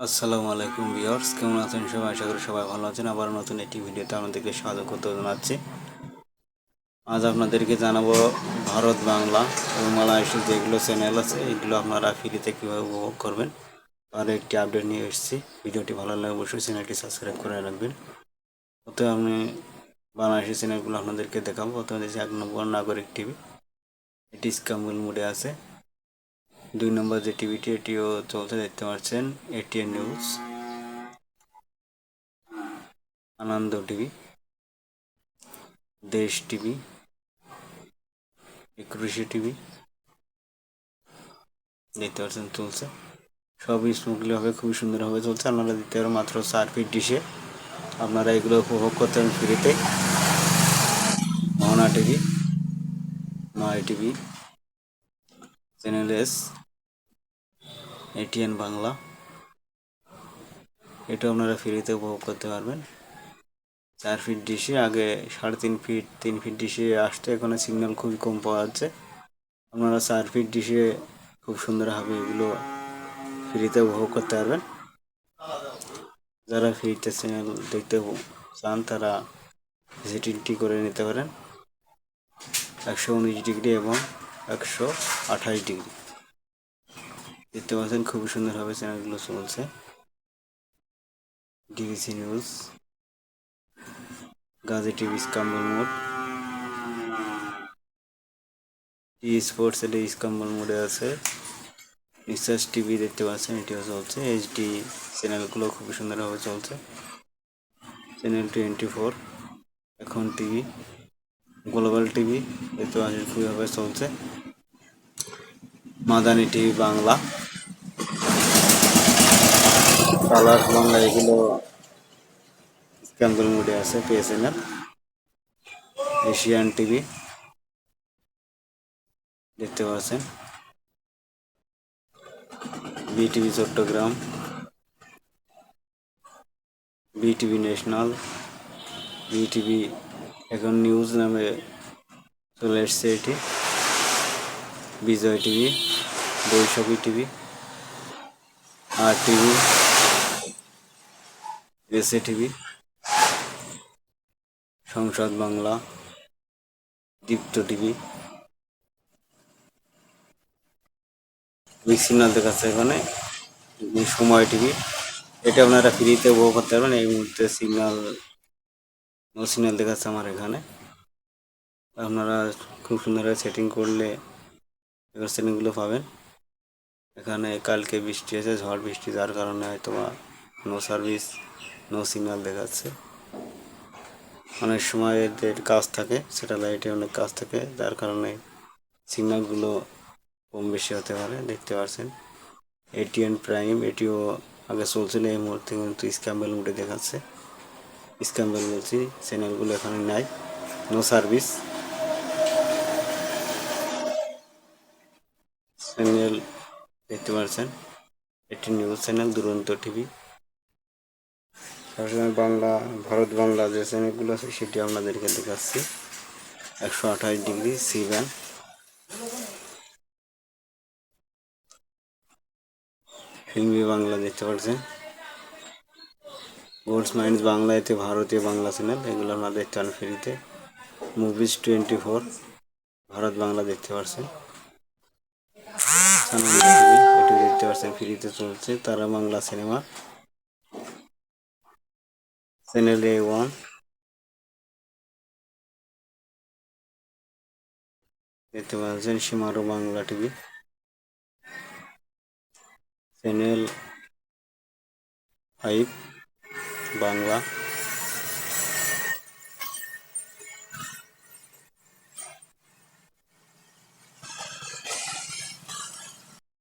আসসালামু আলাইকুম ভিউয়ার্স, কেমন আছেন সবাই? আশা করি সবাই ভালো আছেন। আবার নতুন একটি ভিডিওতে আপনাদেরকে স্বাগত জানাচ্ছি। আজ আপনাদেরকে জানাব ভারত বাংলা এবং মালয়েশিয়ার যেগুলো চ্যানেল আছে, এগুলো আপনারা ফ্রিতে কীভাবে উপভোগ করবেন, তার একটি আপডেট নিয়ে এসেছি। ভিডিওটি ভালো লাগলে অবশ্যই চ্যানেলটি সাবস্ক্রাইব করে রাখবেন। অতএব আমি বাংলাদেশের চ্যানেলগুলো আপনাদেরকে দেখাবো। দিয়েছি এক নম্বর নাগরিক টিভি। এটি স্কাম্বল মোডে আছে। দুই নম্বর যে টিভিটি, এটিও চলতে দেখতে পাচ্ছেন ATN News Ananda TV, Desh TV, Ekushey TV. দেখতে পাচ্ছেন, চলছে। সবই স্মুথলি হবে খুবই সুন্দরভাবে চলছে। আপনারা দিতে পারেন মাত্র চার ফিট ডিশে। আপনারা এগুলো উপভোগ করতে পারেন ফ্রিতে। মোহনা টিভি, নয় TV. Channel S ATN Bangla. এটা আপনারা ফ্রিতে উপভোগ করতে পারবেন। চার ফিট ডিশে আগে সাড়ে তিন ফিট তিন ফিট ডিশে আসতে এখানে সিগন্যাল খুবই কম পাওয়া যাচ্ছে। আপনারা চার ফিট ডিশে খুব সুন্দরভাবে এগুলো ফ্রিতে উপভোগ করতে পারবেন। যারা ফ্রিতে চ্যানেল দেখতে চান, তারা ভিজিটিংটি করে নিতে পারেন। একশো উনিশ ডিগ্রি এবং একশো আঠাশ ডিগ্রি দেখতে পাচ্ছেন, খুবই সুন্দরভাবে চ্যানেলগুলো চলছে। DBC News Gazi TV scramble mode T Sports এটা স্কাম্বল মোডে আছে। নিশ্বাস টিভি দেখতে পাচ্ছেন, এটিও চলছে। এইচডি চ্যানেলগুলো খুবই সুন্দরভাবে চলছে। Channel twenty four Ekhon TV global TV দেখতে পাচ্ছেন খুবইভাবে চলছে। মাদানি টিভি বাংলা কালার বাংলা এগুলো স্ক্যাম্বল মোডে আছে পিএসএনএল এশিয়ান টিভি দেখতে পাচ্ছেন। BTV Chattogram BTV national BTV এখন নিউজ নামে চলে এসছে এটি। Bijoy TV Boishakhi TV R TV SA TV, Sangsad Bangla, Deepto TV signal দেখাচ্ছে এখানে সময় টিভি। এটা আপনারা ফ্রিতে উপভোগ করতে পারবেন এই মুহূর্তে সিগন্যাল নো সিগন্যাল দেখাচ্ছে আমার এখানে। আপনারা খুব সুন্দরভাবে সেটিং করলে এবার সেটিংগুলো পাবেন। এখানে কালকে বৃষ্টি আছে ঝড় বৃষ্টি, যার কারণে হয়তো নো সার্ভিস নো সিগন্যাল দেখাচ্ছে অনেক সময় এদের কাজ থাকে, স্যাটেলাইটে অনেক কাজ থাকে, যার কারণে সিগন্যালগুলো কম বেশি হতে পারে, দেখতে পাচ্ছেন এটিএন প্রাইম, এটিও আগে চলছিল এই মুহূর্তে, কিন্তু স্ক্যাম্বেল মোডে দেখাচ্ছে। স্ক্যাম্বেল বলছি, চ্যানেলগুলো এখানে নাই। নো সার্ভিস চ্যানেল দেখতে পাচ্ছেন এটি নিউজ চ্যানেল, দুরন্ত টিভি। সবসময় বাংলা, ভারত বাংলা যে চ্যানেলগুলো আছে, সেটি আপনাদেরকে দেখাচ্ছি। একশো আঠাশ degree C band. Filmy Bangla দেখতে পাচ্ছেন। গোল্ডস মাইন্স বাংলা, এতে ভারতীয় বাংলা চ্যানেল, এগুলো আপনারা দেখতে পারেন ফ্রিতে। Movies twenty four Bharat Bangla দেখতে পাচ্ছেন। এটি দেখতে পাচ্ছেন, ফ্রিতে চলছে তারা বাংলা সিনেমা। এ ওয়ান দেখতে পাচ্ছেন সীমারো Bangla TV channel five Bangla